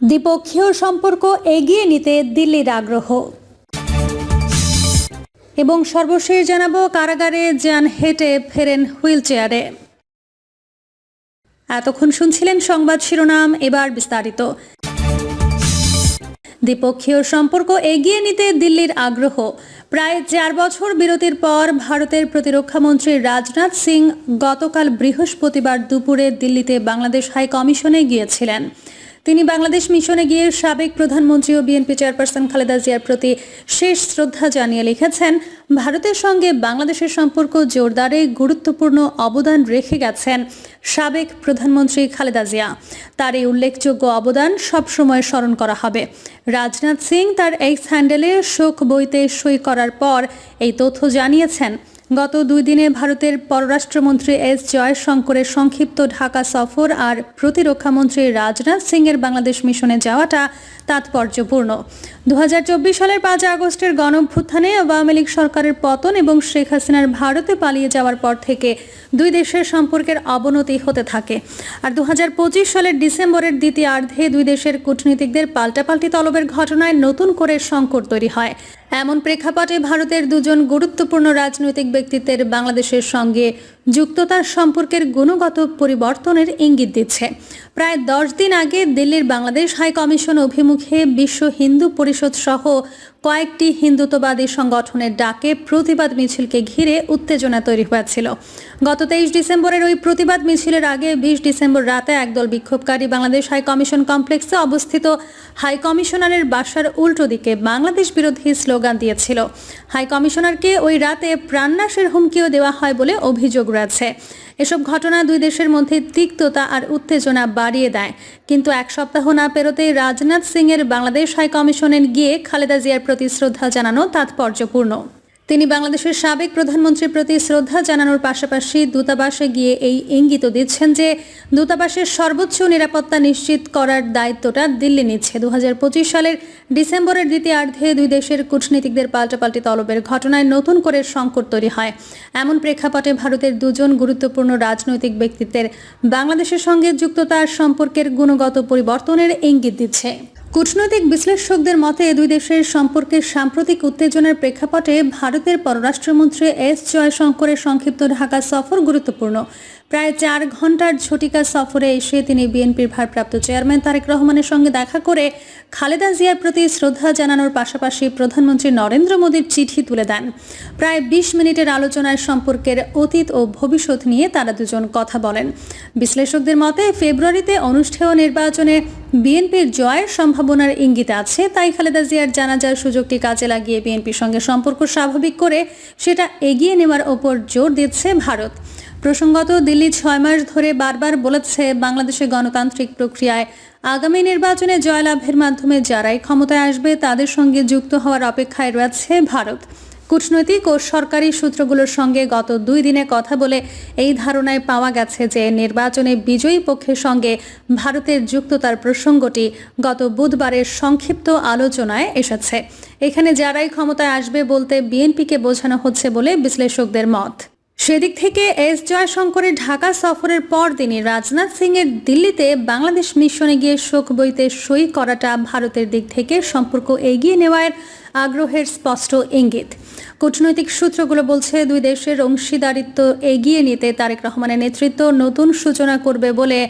দ্বিপক্ষীয় সম্পর্ক এগিয়ে নিতে দিল্লির আগ্রহ। এবং সর্বশেষ জানাব কারাগারে যান হেঁটে ফেরেন হুইল চেয়ারে এতক্ষণ শুনছিলেন সংবাদ শিরোনাম, এবার বিস্তারিত। দ্বিপক্ষীয় সম্পর্ক এগিয়ে নিতে দিল্লির আগ্রহ। প্রায় চার বছর বিরতির পর ভারতের প্রতিরক্ষামন্ত্রী রাজনাথ সিং গতকাল বৃহস্পতিবার দুপুরে দিল্লিতে বাংলাদেশ হাই কমিশনে গিয়েছিলেন। তিনি বাংলাদেশ মিশনে গিয়ে সাবেক প্রধানমন্ত্রী ও বিএনপি চেয়ারপারসন খালেদা জিয়ার প্রতি শেষ শ্রদ্ধা জানিয়ে লিখেছেন, ভারতের সঙ্গে বাংলাদেশের সম্পর্ক জোরদারে, গুরুত্বপূর্ণ অবদান রেখে গেছেন সাবেক প্রধানমন্ত্রী খালেদা জিয়া। তার এই উল্লেখযোগ্য অবদান সবসময় স্মরণ করা হবে। রাজনাথ সিং তার এক্স হ্যান্ডেলে শোক বইতে সই করার পর এই তথ্য জানিয়েছেন গত দুই দিনে ভারতের পররাষ্ট্রমন্ত্রী এস জয়শঙ্করের সংক্ষিপ্ত ঢাকা সফর আর প্রতিরক্ষামন্ত্রী রাজনাথ সিং এর বাংলাদেশ মিশনে যাওয়াটা তাৎপর্যপূর্ণ। দু হাজার চব্বিশ সালের পাঁচ আগস্টের গণভ্যুত্থানে আওয়ামী লীগ সরকারের পতন এবং শেখ হাসিনার ভারতে পালিয়ে যাওয়ার পর থেকে দুই দেশের সম্পর্কের অবনতি হতে থাকে। আর দু হাজার পঁচিশ সালের ডিসেম্বরের দ্বিতীয়ার্ধে দুই দেশের কূটনীতিকদের পাল্টাপাল্টি তলবের ঘটনায় নতুন করে সংকট তৈরি হয়। এমন প্রেক্ষাপটে ভারতের দুজন গুরুত্বপূর্ণ রাজনৈতিক ব্যক্তিত্বের বাংলাদেশের সঙ্গে যুক্ততার সম্পর্কের গুণগত পরিবর্তনের ইঙ্গিত দিচ্ছে। প্রায় দশ দিন আগে দিল্লির বাংলাদেশ হাই কমিশন অভিমুখে বিশ্ব হিন্দু পরিষদ সহ কয়েকটি হিন্দুত্ববাদী সংগঠনের ডাকে প্রতিবাদ মিছিলকে ঘিরে উত্তেজনা তৈরি হয়েছিল। গত তেইশ ডিসেম্বরের ওই প্রতিবাদ মিছিলের আগে বিশ ডিসেম্বর রাতে একদল বিক্ষোভকারী বাংলাদেশ হাই কমিশন কমপ্লেক্সে অবস্থিত হাই কমিশনারের বাসার উল্টো দিকে বাংলাদেশ বিরোধী স্লোগান দিয়েছিল। হাই কমিশনারকে ওই রাতে প্রাণনাশের হুমকিও দেওয়া হয় বলে অভিযোগ রয়েছে। এসব ঘটনা দুই দেশের মধ্যে তিক্ততা আর উত্তেজনা বাড়িয়ে দেয়। কিন্তু এক সপ্তাহ না পেরোতেই রাজনাথ সিং এর বাংলাদেশ হাই কমিশনে গিয়ে খালেদা জিয়ার প্রতি শ্রদ্ধা জানানো তাৎপর্যপূর্ণ। তিনি বাংলাদেশের সাবেক প্রধানমন্ত্রীর প্রতি শ্রদ্ধা জানানোর পাশাপাশি দূতাবাসে গিয়ে এই ইঙ্গিত দিচ্ছেন যে, দূতাবাসের সর্বোচ্চ নিরাপত্তা নিশ্চিত করার দায়িত্বটা দিল্লি নিচ্ছে। দু সালের ডিসেম্বরের দ্বিতীয়ার্ধে দুই দেশের কূটনীতিকদের পাল্টাপাল্টি তলবের ঘটনায় নতুন করে সংকট তৈরি হয়। এমন প্রেক্ষাপটে ভারতের দুজন গুরুত্বপূর্ণ রাজনৈতিক ব্যক্তিত্বের বাংলাদেশের সঙ্গে যুক্ততার সম্পর্কের গুণগত পরিবর্তনের ইঙ্গিত দিচ্ছে। কূটনৈতিক বিশ্লেষকদের মতে দুই দেশের সম্পর্কের সাম্প্রতিক উত্তেজনার প্রেক্ষাপটে ভারতের পররাষ্ট্রমন্ত্রী এস জয়শঙ্করের সংক্ষিপ্ত ঢাকা সফর গুরুত্বপূর্ণ। প্রায় চার ঘণ্টার ঝটিকা সফরে এসে তিনি বিএনপির ভারপ্রাপ্ত চেয়ারম্যান তারেক রহমানের সঙ্গে দেখা করে খালেদা জিয়ার প্রতি শ্রদ্ধা জানানোর পাশাপাশি প্রধানমন্ত্রী নরেন্দ্র মোদীর চিঠি তুলে দেন। প্রায় বিশ মিনিটের আলোচনায় সম্পর্কের অতীত ও ভবিষ্যৎ নিয়ে তারা দুজন কথা বলেন। বিশ্লেষকদের মতে, ফেব্রুয়ারিতে অনুষ্ঠেয় নির্বাচনে বিএনপির জয়ের সম্ভাবনার ইঙ্গিত আছে, তাই খালেদা জিয়ার জানাজার সুযোগটি কাজে লাগিয়ে বিএনপির সঙ্গে সম্পর্ক স্বাভাবিক করে সেটা এগিয়ে নেওয়ার ওপর জোর দিচ্ছে ভারত। প্রসঙ্গত, দিল্লি ছয় মাস ধরে বারবার বলেছে বাংলাদেশে গণতান্ত্রিক প্রক্রিয়ায় আগামী নির্বাচনে জয়লাভের মাধ্যমে যারাই ক্ষমতায় আসবে, তাদের সঙ্গে যুক্ত হওয়ার অপেক্ষায় রয়েছে ভারত। কূটনৈতিক ও সরকারি সূত্রগুলোর সঙ্গে গত দুই দিনে কথা বলে এই ধারণায় পাওয়া গেছে যে, নির্বাচনে বিজয়ী পক্ষের সঙ্গে ভারতের যুক্ততার প্রসঙ্গটি গত বুধবারের সংক্ষিপ্ত আলোচনায় এসেছে। এখানে যারাই ক্ষমতায় আসবে বলতে বিএনপিকে বোঝানো হচ্ছে বলে বিশ্লেষকদের মত। সেদিক থেকে এস জয়শঙ্করের ঢাকা সফরের পর তিনি রাজনাথ সিংয়ের দিল্লিতে বাংলাদেশ মিশনে গিয়ে শোক বইতে সই করাটা ভারতের দিক থেকে সম্পর্ক এগিয়ে নেওয়ার আগ্রহের স্পষ্ট ইঙ্গিত। কূটনৈতিক সূত্রগুলো বলছে, দুই দেশের অংশীদারিত্ব এগিয়ে নিতে তারেক রহমানের নেতৃত্ব নতুন সূচনা করবে বলে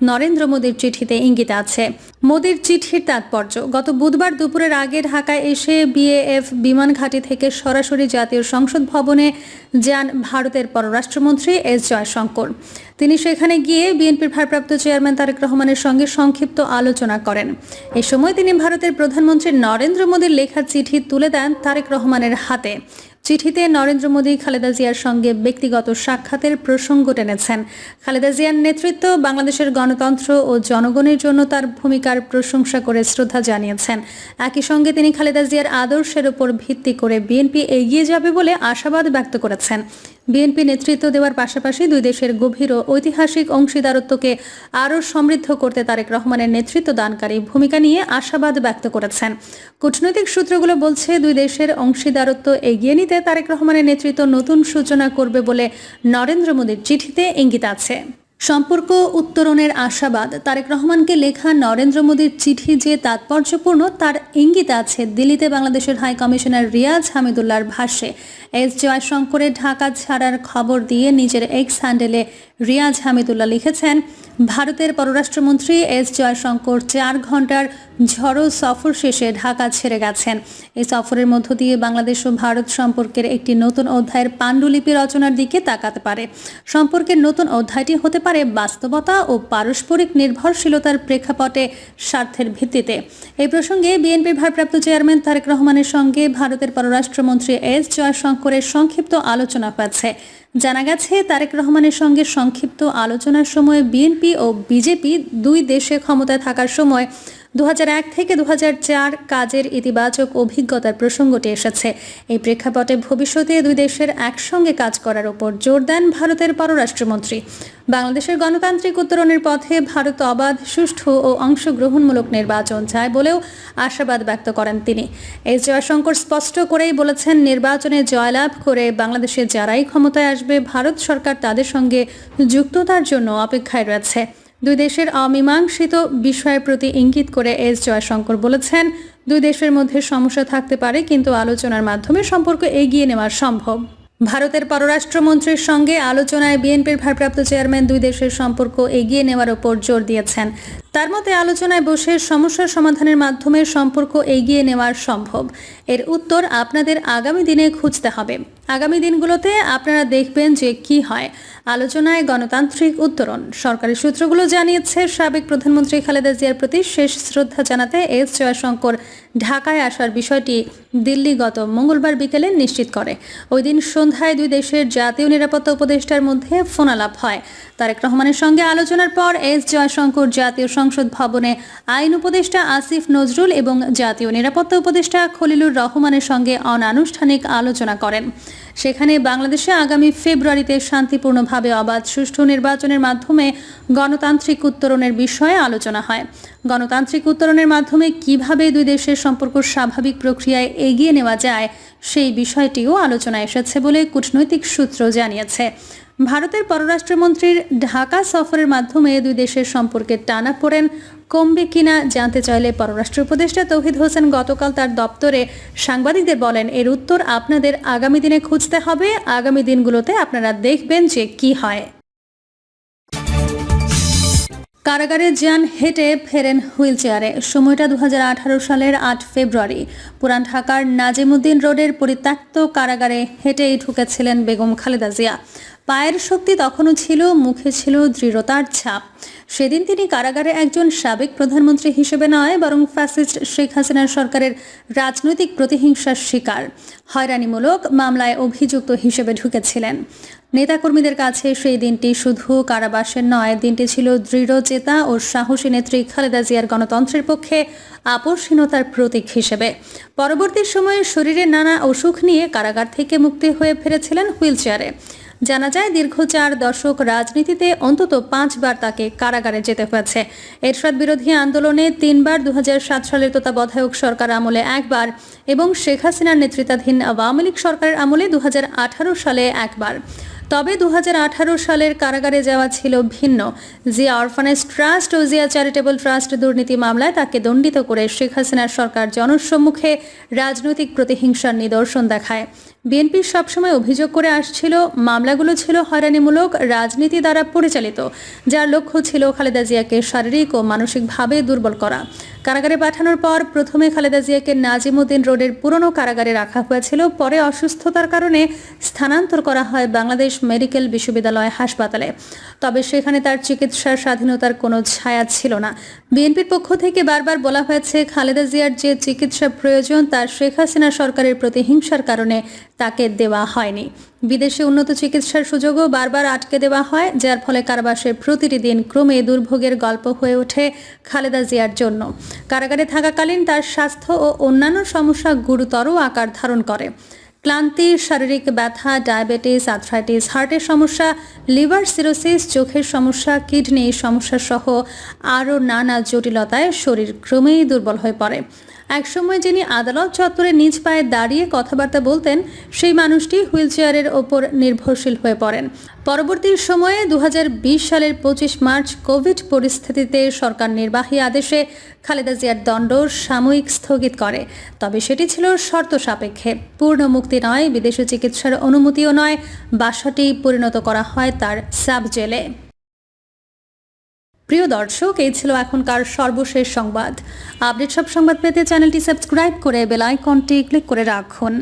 নরেন্দ্র মোদীর চিঠিতে ইঙ্গিত আছে। মোদীর চিঠির তাৎপর্য, গত বুধবার দুপুরের আগে ঢাকায় এসে বিএএফ বিমান ঘাঁটি থেকে সরাসরি জাতীয় সংসদ ভবনে যান ভারতের পররাষ্ট্রমন্ত্রী এস জয়শঙ্কর। তিনি সেখানে গিয়ে বিএনপির ভারপ্রাপ্ত চেয়ারম্যান তারেক রহমানের সঙ্গে সংক্ষিপ্ত আলোচনা করেন। এ সময় তিনি ভারতের প্রধানমন্ত্রী নরেন্দ্র মোদীর লেখা চিঠি তুলে দেন তারেক রহমানের হাতে। চিঠিতে নরেন্দ্র মোদী, খালেদা জিয়ার সঙ্গে ব্যক্তিগত সাক্ষাতের প্রসঙ্গ টেনেছেন। খালেদা জিয়ার নেতৃত্ব বাংলাদেশের গণতন্ত্র ও জনগণের জন্য তার ভূমিকার প্রশংসা করে শ্রদ্ধা জানিয়েছেন। একই সঙ্গে তিনি খালেদা জিয়ার আদর্শের উপর ভিত্তি করে বিএনপি এগিয়ে যাবে বলে আশাবাদ ব্যক্ত করেছেন। বিএনপি নেতৃত্ব দেওয়ার পাশাপাশি দুই দেশের গভীর ও ঐতিহাসিক অংশীদারত্বকে আরও সমৃদ্ধ করতে তারেক রহমানের নেতৃত্ব দানকারী ভূমিকা নিয়ে আশাবাদ ব্যক্ত করেছেন। কূটনৈতিক সূত্রগুলো বলছে, দুই দেশের অংশীদারত্ব এগিয়ে নিতে তারেক রহমানের নেতৃত্ব নতুন সূচনা করবে বলে নরেন্দ্র মোদীর চিঠিতে ইঙ্গিত আছে। সম্পর্ক উত্তরণের আশাবাদ। তারেক রহমানকে লেখা নরেন্দ্র মোদীর চিঠি যে তাৎপর্যপূর্ণ, তার ইঙ্গিত আছে দিল্লিতে বাংলাদেশের হাই কমিশনার রিয়াজ হামিদুল্লার ভাষ্যে। এস জয়শঙ্করের ঢাকা ছাড়ার খবর দিয়ে নিজের এক্স হ্যান্ডেলে রিয়াজ হামিদুল্লাহ লিখেছেন, ভারতের পররাষ্ট্রমন্ত্রী এস জয়শঙ্কর চার ঘণ্টার ঝড়ো সফর শেষে ঢাকা ছেড়ে গেছেন। এই সফরের মধ্য দিয়ে বাংলাদেশ ও ভারত সম্পর্কের একটি নতুন অধ্যায়ের পাণ্ডুলিপি রচনার দিকে তাকাতে পারে। সম্পর্কের নতুন অধ্যায়টি হতে পারে বাস্তবতা ও পারস্পরিক নির্ভরশীলতার প্রেক্ষাপটে স্বার্থের ভিত্তিতে। এই প্রসঙ্গে বিএনপির ভারপ্রাপ্ত চেয়ারম্যান তারেক রহমানের সঙ্গে ভারতের পররাষ্ট্রমন্ত্রী এস জয়শঙ্করের সংক্ষিপ্ত আলোচনা পাচ্ছে জানা গেছে, তারেক রহমানের সঙ্গে সংক্ষিপ্ত আলোচনার সময় বিএনপি ও বিজেপি দুই দেশে ক্ষমতায় থাকার সময় দু হাজার এক থেকে দু হাজার চার কাজের ইতিবাচক অভিজ্ঞতার প্রসঙ্গটি এসেছে। এই প্রেক্ষাপটে ভবিষ্যতে দুই দেশের একসঙ্গে কাজ করার ওপর জোর দেন ভারতের পররাষ্ট্রমন্ত্রী। বাংলাদেশের গণতান্ত্রিক উত্তরণের পথে ভারত অবাধ, সুষ্ঠু ও অংশগ্রহণমূলক নির্বাচন চায় বলেও আশাবাদ ব্যক্ত করেন তিনি। এস জয়শঙ্কর স্পষ্ট করেই বলেছেন, নির্বাচনে জয়লাভ করে বাংলাদেশে যারাই ক্ষমতায় আসবে, ভারত সরকার তাদের সঙ্গে যুক্ততার জন্য অপেক্ষায় রয়েছে। দুই দেশের অমীমাংসিত বিষয়ের প্রতি ইঙ্গিত করে এস জয়শঙ্কর বলেছেন, দুই দেশের মধ্যে সমস্যা থাকতে পারে, কিন্তু আলোচনার মাধ্যমে সম্পর্ক এগিয়ে নেওয়া সম্ভব। ভারতের পররাষ্ট্রমন্ত্রীর সঙ্গে আলোচনায় বিএনপির ভারপ্রাপ্ত চেয়ারম্যান দুই দেশের সম্পর্ক এগিয়ে নেওয়ার ওপর জোর দিয়েছেন। তার মতে, আলোচনায় বসে সমস্যার সমাধানের মাধ্যমে সম্পর্ক এগিয়ে নেওয়ার সম্ভব। এর উত্তর আপনাদের আগামী দিনে খুঁজতে হবে। আগামী দিনগুলোতে আপনারা দেখবেন যে কি হয়। আলোচনায় গণতান্ত্রিক উত্তরণ। সরকারি সূত্রগুলো জানিয়েছে, সাবেক প্রধানমন্ত্রী খালেদা জিয়ার প্রতি শেষ শ্রদ্ধা জানাতে এস জয়শঙ্কর ঢাকায় আসার বিষয়টি দিল্লি গত মঙ্গলবার বিকেলে নিশ্চিত করে। ওই দিন সন্ধ্যায় দুই দেশের জাতীয় নিরাপত্তা উপদেষ্টার মধ্যে ফোনালাপ হয়। তারেক রহমানের সঙ্গে আলোচনার পর এস জয়শঙ্কর জাতীয় সংসদ ভবনে আইন উপদেষ্টা আসিফ নজরুল এবং জাতীয় নিরাপত্তা উপদেষ্টা খলিলুর রহমানের সঙ্গে অনানুষ্ঠানিক আলোচনা করেন। সেখানে বাংলাদেশে আগামী ফেব্রুয়ারিতে শান্তিপূর্ণভাবে অবাধ সুষ্ঠু নির্বাচনের মাধ্যমে গণতান্ত্রিক উত্তরণের বিষয়ে আলোচনা হয়। গণতান্ত্রিক উত্তরণের মাধ্যমে কীভাবে দুই দেশের সম্পর্ক স্বাভাবিক প্রক্রিয়ায় এগিয়ে নেওয়া যায়, সেই বিষয়টিও আলোচনায় এসেছে বলে কূটনৈতিক সূত্র জানিয়েছে। ভারতের পররাষ্ট্রমন্ত্রীর ঢাকা সফরের মাধ্যমে দুই দেশের সম্পর্কের টানা পড়েন, কমবে কিনা জানতে চাইলে পররাষ্ট্র উপদেষ্টা তৌহিদ হোসেন গতকাল তার দপ্তরে সাংবাদিকদের বলেন, এর উত্তর আপনাদের আগামী দিনে খুঁজতে হবে। আগামী দিনগুলোতে আপনারা দেখবেন যে কি হয়। কারাগারে যান হেঁটে ফেরেন হুইল চেয়ারে সময়টা দু হাজার আঠারো সালের আট ফেব্রুয়ারি। পুরান ঢাকার নাজিমুদ্দিন রোডের পরিত্যক্ত কারাগারে হেঁটেই ঢুকেছিলেন বেগম খালেদা জিয়া। পায়ের শক্তি তখনও ছিল, মুখে ছিল দৃঢ়তার ছাপ। সেদিন তিনি কারাগারে একজন সাবেক প্রধানমন্ত্রী হিসেবে নয়, বরং ফ্যাসিস্ট শেখ হাসিনার সরকারের রাজনৈতিক প্রতিহিংসার শিকার। হয়রানিমূলক মামলায় অভিযুক্ত হিসেবে ঢুকেছিলেন। নেতাকর্মীদের কাছে সেই দিনটি শুধু কারাবাসের নয়, দিনটি ছিল দৃঢ় চেতা ও সাহসী নেত্রী খালেদা জিয়ার গণতন্ত্রের পক্ষে আপোষহীনতার প্রতীক হিসেবে। পরবর্তী সময়ে শরীরে নানা অসুখ নিয়ে কারাগার থেকে মুক্তি হয়ে ফিরেছিলেন হুইল চেয়ারে জানা যায়, দীর্ঘ চার দশক রাজনীতিতে অন্তত পাঁচবার তাকে কারাগারে যেতে হয়েছে। এরশাদ বিরোধী আন্দোলনে তিনবার দু সালের তত্ত্বাবধায়ক সরকার আমলে একবার এবং শেখ হাসিনার নেতৃত্বাধীন আওয়ামী লীগ সরকারের আমলে দুহাজার আঠারো সালে একবার। তবে দু হাজার আঠারো সালের কারাগারে যাওয়া ছিল ভিন্ন। জিয়া অরফানেজ ট্রাস্ট ও জিয়া চ্যারিটেবল ট্রাস্ট দুর্নীতি মামলায় তাকে দণ্ডিত করে শেখ হাসিনার সরকার জনসম্মুখে রাজনৈতিক প্রতিহিংসার নিদর্শন দেখায়। বিএনপি সবসময় অভিযোগ করে আসছিল, মামলাগুলো ছিল হয়রানিমূলক, রাজনীতি দ্বারা পরিচালিত, যার লক্ষ্য ছিল খালেদা জিয়াকে শারীরিক ও মানসিকভাবে দুর্বল করা। কারাগারে পাঠানোর পর প্রথমে খালেদা জিয়াকে নাজিমুদ্দিন রোডের পুরনো কারাগারে রাখা হয়েছিল, পরে অসুস্থতার কারণে স্থানান্তর করা হয় বাংলাদেশ মেডিকেল বিশ্ববিদ্যালয় হাসপাতালে। তবে সেখানে তার চিকিৎসার স্বাধীনতার কোনো ছায়া ছিল না। বিএনপির পক্ষ থেকে বারবার বলা হয়েছে, খালেদা জিয়ার যে চিকিৎসা প্রয়োজন তার শেখ হাসিনা সরকারের প্রতি হিংসার কারণে তাকে দেওয়া হয়নি। বিদেশে উন্নত চিকিৎসার সুযোগও বারবার আটকে দেওয়া হয়, যার ফলে কারাবাসের প্রতিটি দিন ক্রমে দুর্ভোগের গল্প হয়ে ওঠে খালেদা জিয়ার জন্য। কারাগারে থাকাকালীন তার স্বাস্থ্য ও অন্যান্য সমস্যা গুরুতর আকার ধারণ করে। ক্লান্তি, শারীরিক ব্যথা, ডায়াবেটিস, আর্থ্রাইটিস, হার্টের সমস্যা, লিভার সিরোসিস, চোখের সমস্যা, কিডনি সমস্যা সহ আরও নানা জটিলতায় শরীর ক্রমেই দুর্বল হয়ে পড়ে। একসময় যিনি আদালত চত্বরে নিজ পায়ে দাঁড়িয়ে কথাবার্তা বলতেন, সেই মানুষটি হুইল চেয়ারের ওপর নির্ভরশীল হয়ে পড়েন। পরবর্তী সময়ে দু হাজার বিশ সালের পঁচিশ মার্চ কোভিড পরিস্থিতিতে সরকার নির্বাহী আদেশে খালেদা জিয়ার দণ্ড সাময়িক স্থগিত করে। তবে সেটি ছিল শর্ত সাপেক্ষে পূর্ণ মুক্তি নয়, বিদেশি চিকিৎসার অনুমতিও নয়, বাসাটি পরিণত করা হয় তার সাব জেলে। প্রিয় দর্শক, এই ছিল এখনকার সর্বশেষ সংবাদ। আপডেট সব সংবাদ পেতে চ্যানেলটি সাবস্ক্রাইব করে বেল আইকনটি ক্লিক করে রাখুন।